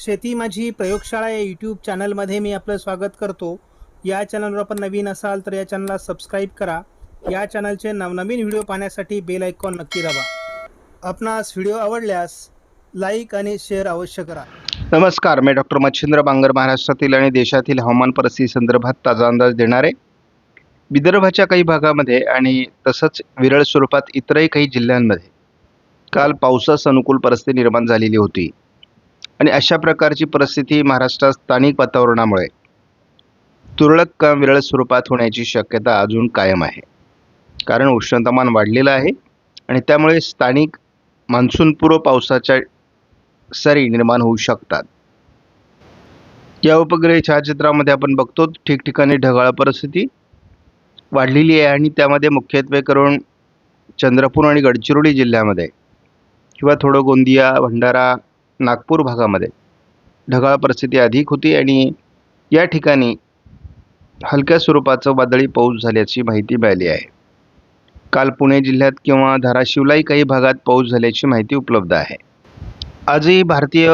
शेती माझी प्रयोगशाळा या यूट्यूब चॅनलमध्ये मी आपलं स्वागत करतो. या चॅनलवर आपण नवीन असाल तर या चॅनलला सबस्क्राईब करा. या चॅनलचे नवनवीन व्हिडिओ पाहण्यासाठी बेल आयकॉन नक्की दाबा. आपणास व्हिडिओ आवडल्यास लाईक आणि शेअर अवश्य करा. नमस्कार मी डॉक्टर मच्छिंद्र बांगर महाराष्ट्रातील आणि देशातील हवामान परिस्थिती संदर्भात ताजा अंदाज देणारे विदर्भाच्या काही भागामध्ये आणि तसंच विरळ स्वरूपात इतरही काही जिल्ह्यांमध्ये काल पावसास अनुकूल परिस्थिती निर्माण झालेली होती. आणि अशा प्रकारची परिस्थिती महाराष्ट्रात स्थानिक वातावरणामुळे तुरळक काम विरळ स्वरूपात होण्याची शक्यता अजून कायम आहे. कारण उष्णतामान वाढलेलं आहे आणि त्यामुळे स्थानिक मान्सूनपूर्व पावसाच्या सरी निर्माण होऊ शकतात. या उपग्रह छायाचित्रामध्ये आपण बघतो ठिकठिकाणी ढगाळ परिस्थिती वाढलेली आहे आणि त्यामध्ये मुख्यत्वे करून चंद्रपूर आणि गडचिरोली जिल्ह्यामध्ये किंवा थोडं गोंदिया भंडारा नागपूर भागामध्ये. ढगाळ परिस्थिती अधिक होती आणि या ठिकाणी हलक्या स्वरूपाचं वादळी पाऊस झाल्याची माहिती मिळाली आहे. काल पुणे जिल्ह्यात किंवा धाराशिवलाही काही भागात पाऊस झाल्याची माहिती उपलब्ध आहे. आजही भारतीय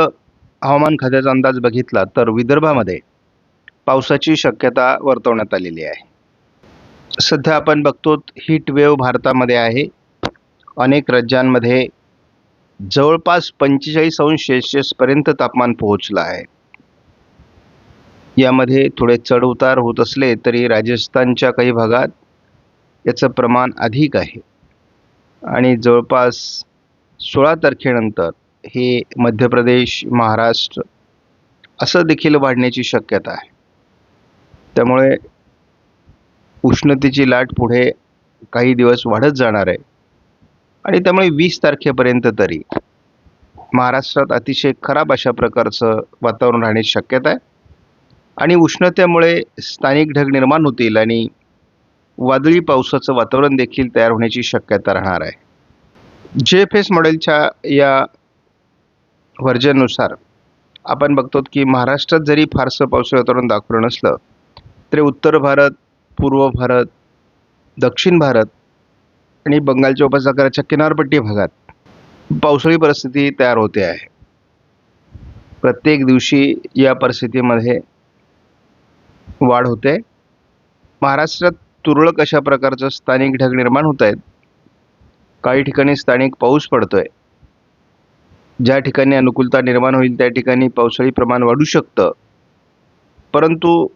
हवामान खात्याचा अंदाज बघितला तर विदर्भामध्ये पावसाची शक्यता वर्तवण्यात आलेली आहे. सध्या आपण बघतो हीट वेव्ह भारतामध्ये आहे. अनेक राज्यांमध्ये जवळपास पंचेचाळीस अंश सेल्सिअसपर्यंत तापमान पोहोचलं आहे. यामध्ये थोडे चढउतार होत असले तरी राजस्थानच्या काही भागात याचं प्रमाण अधिक आहे. आणि जवळपास सोळा तारखेनंतर हे मध्य प्रदेश महाराष्ट्र असं देखील वाढण्याची शक्यता आहे. त्यामुळे उष्णतेची लाट पुढे काही दिवस वाढत जाणार आहे. आणि त्यामुळे वीस तारखेपर्यंत तरी. महाराष्ट्रात अतिशय खराब अशा प्रकारचं वातावरण राहण्याची शक्यता आहे. आणि उष्णतेमुळे स्थानिक ढग निर्माण होतील आणि वादळी पावसाचं वातावरण देखील तयार होण्याची शक्यता राहणार आहे. जे एफ एस मॉडेलच्या या व्हर्जननुसार आपण बघतो की महाराष्ट्रात जरी फारसं पावसाळी वातावरण दाखवलं नसलं तरी उत्तर भारत पूर्व भारत दक्षिण भारत आणि बंगालच्या उपसागराच्या किनारपट्टी भागात पावसाळी परिस्थिती तयार होते आहे. प्रत्येक दिवशी या परिस्थितीमध्ये वाढ होते. महाराष्ट्रात तुरळक अशा प्रकारचं स्थानिक ढग निर्माण होत आहेत. काही ठिकाणी स्थानिक पाऊस पडतोय. ज्या ठिकाणी अनुकूलता निर्माण होईल त्या ठिकाणी पावसाळी प्रमाण वाढू शकतं. परंतु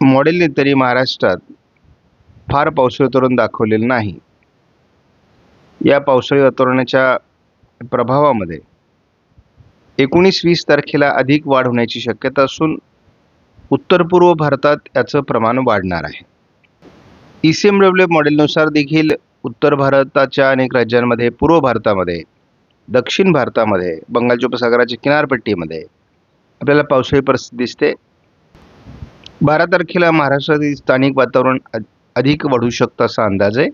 मॉडेलने तरी महाराष्ट्रात फार पावसाळी वातावरण दाखवलेलं नाही. या पावसाळी वातावरणाच्या प्रभावामध्ये एकोणीस वीस तारखेला अधिक वाढ होण्याची शक्यता असून उत्तर पूर्व भारतात याचं प्रमाण वाढणार आहे. ई सी एम डब्ल्यू मॉडेलनुसार देखील उत्तर भारताच्या अनेक राज्यांमध्ये पूर्व भारतामध्ये दक्षिण भारतामध्ये बंगालच्या उपसागराच्या किनारपट्टीमध्ये आपल्याला पावसाळी परिस्थिती दिसते. बारा तारखेला महाराष्ट्रातील स्थानिक वातावरण अधिक वाढू शकतं असा अंदाज आहे.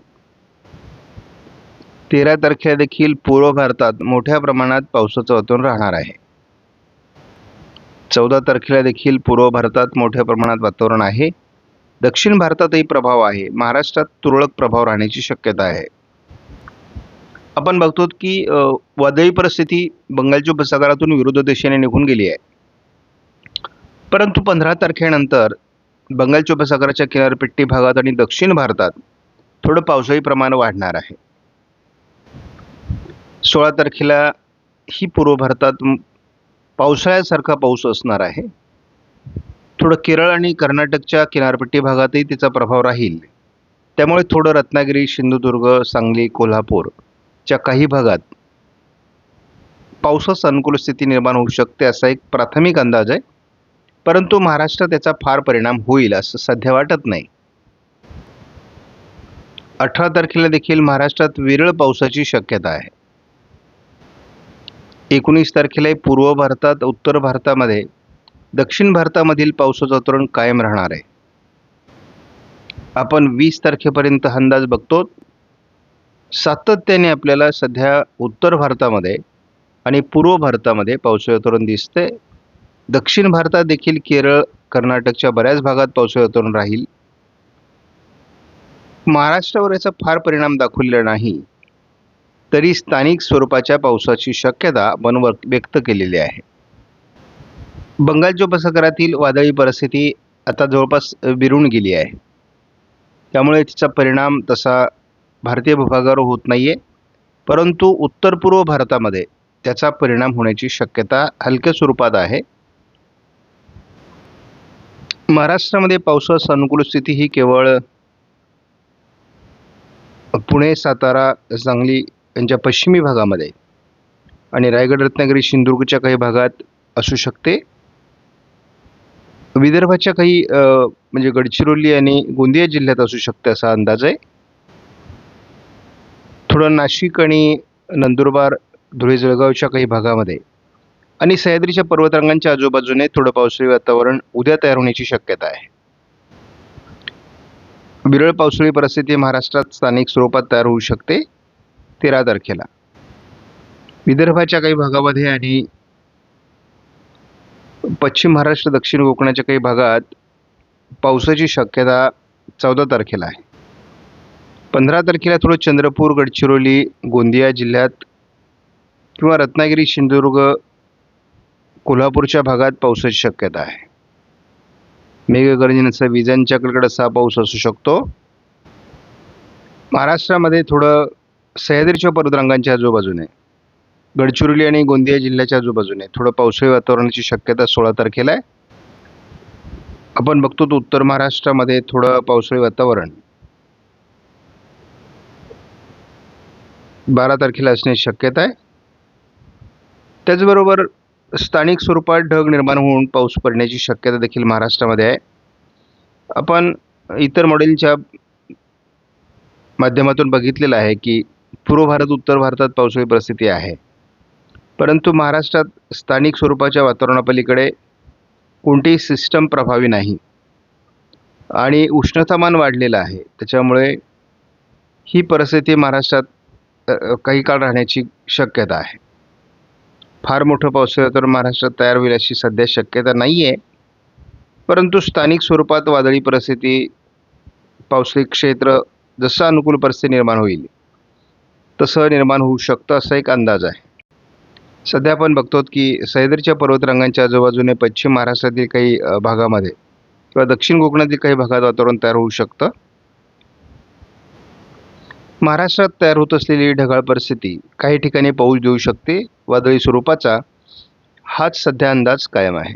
तेरा तारखेला देखील पूर्व भारतात मोठ्या प्रमाणात पावसाचं वातावरण राहणार आहे. चौदा तारखेला देखील पूर्व भारतात मोठ्या प्रमाणात वातावरण आहे. दक्षिण भारतातही प्रभाव आहे. महाराष्ट्रात तुरळक प्रभाव राहण्याची शक्यता आहे. आपण बघतो की वादळी परिस्थिती बंगालच्या उपसागरातून विरुद्ध दिशेने निघून गेली आहे. परंतु पंधरा तारखेनंतर बंगालच्या उपसागराच्या किनारपट्टी भागात आणि दक्षिण भारतात थोडं पावसाळी प्रमाण वाढणार आहे. सोळा तारखेला ही पूर्व भारतात पावसाळ्यासारखा पाऊस असणार आहे. थोडं केरळ आणि कर्नाटकच्या किनारपट्टी भागातही तिचा प्रभाव राहील. त्यामुळे थोडं रत्नागिरी सिंधुदुर्ग सांगली कोल्हापूरच्या काही भागात पावसास अनुकूल स्थिती निर्माण होऊ शकते असा एक प्राथमिक अंदाज आहे. परंतु महाराष्ट्रात त्याचा फार परिणाम होईल असं सध्या वाटत नाही. अठरा तारखेला देखील महाराष्ट्रात विरळ पावसाची शक्यता आहे. एकोणीस तारखेला पूर्व भारतात उत्तर भारतामध्ये दक्षिण भारतामधील पावसाचं वातावरण कायम राहणार आहे. आपण वीस तारखेपर्यंत अंदाज बघतो. सातत्याने आपल्याला सध्या उत्तर भारतामध्ये आणि पूर्व भारतामध्ये पावसाचे वातावरण दिसते दक्षिण भारतात देखील केरळ कर्नाटकच्या बऱ्याच भागात पावसाळ्यातून राहील. महाराष्ट्रावर याचा फार परिणाम दाखवलेला नाही. तरी स्थानिक स्वरूपाच्या पावसाची शक्यता आपण व्यक्त केलेली आहे. बंगालच्या उपसागरातील वादळी परिस्थिती आता जवळपास विरून गेली आहे. त्यामुळे तिचा परिणाम तसा भारतीय भूभागावर होत नाही आहे परंतु उत्तर पूर्व भारतामध्ये त्याचा परिणाम होण्याची शक्यता हलक्या स्वरूपात आहे. महाराष्ट्रामध्ये पावसास अनुकूल स्थिती ही केवळ पुणे सातारा सांगली यांच्या पश्चिमी भागामध्ये आणि रायगड रत्नागिरी सिंधुदुर्गच्या काही भागात असू शकते. विदर्भाच्या काही म्हणजे गडचिरोली आणि गोंदिया जिल्ह्यात असू शकते असा अंदाज आहे. थोडं नाशिक आणि नंदुरबार धुळे जळगावच्या काही भागामध्ये आणि सह्याद्रीच्या पर्वतरांगांच्या आजूबाजूने थोडं पावसाळी वातावरण उद्या तयार होण्याची शक्यता आहे. विरळ पावसाळी परिस्थिती महाराष्ट्रात स्थानिक स्वरूपात तयार होऊ शकते तेरा तारखेला. विदर्भाच्या काही भागामध्ये आणि पश्चिम महाराष्ट्र दक्षिण कोकणाच्या काही भागात पावसाची शक्यता चौदा तारखेला आहे. पंधरा तारखेला थोडं चंद्रपूर गडचिरोली गोंदिया जिल्ह्यात किंवा रत्नागिरी सिंधुदुर्ग कोल्हापूरच्या भागात पावसाची शक्यता आहे. मेघगर्जनेचा विजांच्या कडकड पाऊस असू शकतो. महाराष्ट्रामध्ये थोडं सह्याद्रीच्या पर्वतरांगांच्या आजूबाजूने गडचिरोली आणि गोंदिया जिल्ह्याच्या आजूबाजूने थोडं पावसाळी वातावरणाची शक्यता सोळा तारखेला आहे. आपण बघतो तर उत्तर महाराष्ट्रामध्ये थोडं पावसाळी वातावरण. बारा तारखेला असण्याची शक्यता आहे. त्याचबरोबर स्थानिक स्वरूपात ढग निर्माण होऊन पाऊस पडण्याची शक्यता देखील महाराष्ट्रामध्ये आहे. आपण इतर मॉडेलच्या माध्यमातून बघितलेलं आहे की पूर्व भारत उत्तर भारतात पावसाळी परिस्थिती आहे. परंतु महाराष्ट्रात स्थानिक स्वरूपाच्या वातावरणापलीकडे कोणतीही सिस्टम प्रभावी नाही. आणि उष्णतामान वाढलेलं आहे. त्याच्यामुळे ही परिस्थिती महाराष्ट्रात काही काळ राहण्याची शक्यता आहे. फार मोठं पावसाळी वातावरण महाराष्ट्रात तयार होईल अशी सध्या शक्यता नाही आहे परंतु स्थानिक स्वरूपात वादळी परिस्थिती पावसाळी क्षेत्र जसं अनुकूल परिस्थिती निर्माण होईल तसं निर्माण होऊ शकतं असा एक अंदाज आहे. सध्या आपण बघतो की सह्याद्रीच्या पर्वतरांगांच्या आजूबाजूने पश्चिम महाराष्ट्रातील काही भागामध्ये किंवा दक्षिण कोकणातील काही भागात वातावरण तयार होऊ शकतं. महाराष्ट्रात तयार होत असलेली ढगाळ परिस्थिती काही ठिकाणी पाऊस देऊ शकते वादळी स्वरूपाचा हाच सध्या अंदाज कायम आहे.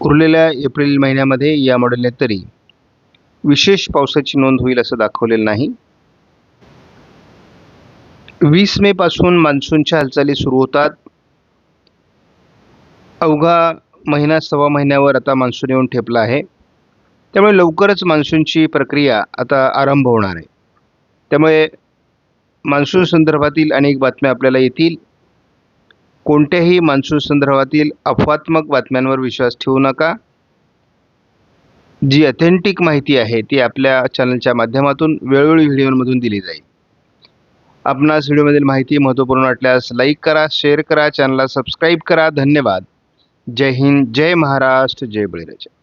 उरलेल्या एप्रिल महिन्यामध्ये या मॉडेलने तरी विशेष पावसाची नोंद होईल असं दाखवलेलं नाही. वीस मे पासून मान्सूनच्या हालचाली सुरू होतात. अवघा महिना सव्वा महिन्यावर आता मान्सून येऊन ठेपला आहे. त्यामुळे लवकरच मान्सूनची प्रक्रिया आता आरंभ होणार आहे. त्यामुळे मान्सून संदर्भातील अनेक बातम्या आपल्याला येतील. कोणत्याही मान्सून संदर्भातील अफवात्मक बातम्यांवर विश्वास ठेवू नका. जी अथेंटिक माहिती आहे ती आपल्या चॅनलच्या माध्यमातून वेळोवेळी व्हिडिओमधून दिली जाईल. आपणास व्हिडिओमधील माहिती महत्त्वपूर्ण वाटल्यास लाईक करा शेअर करा चॅनलला सबस्क्राईब करा. धन्यवाद. जय हिंद जय महाराष्ट्र जय बळीराजा.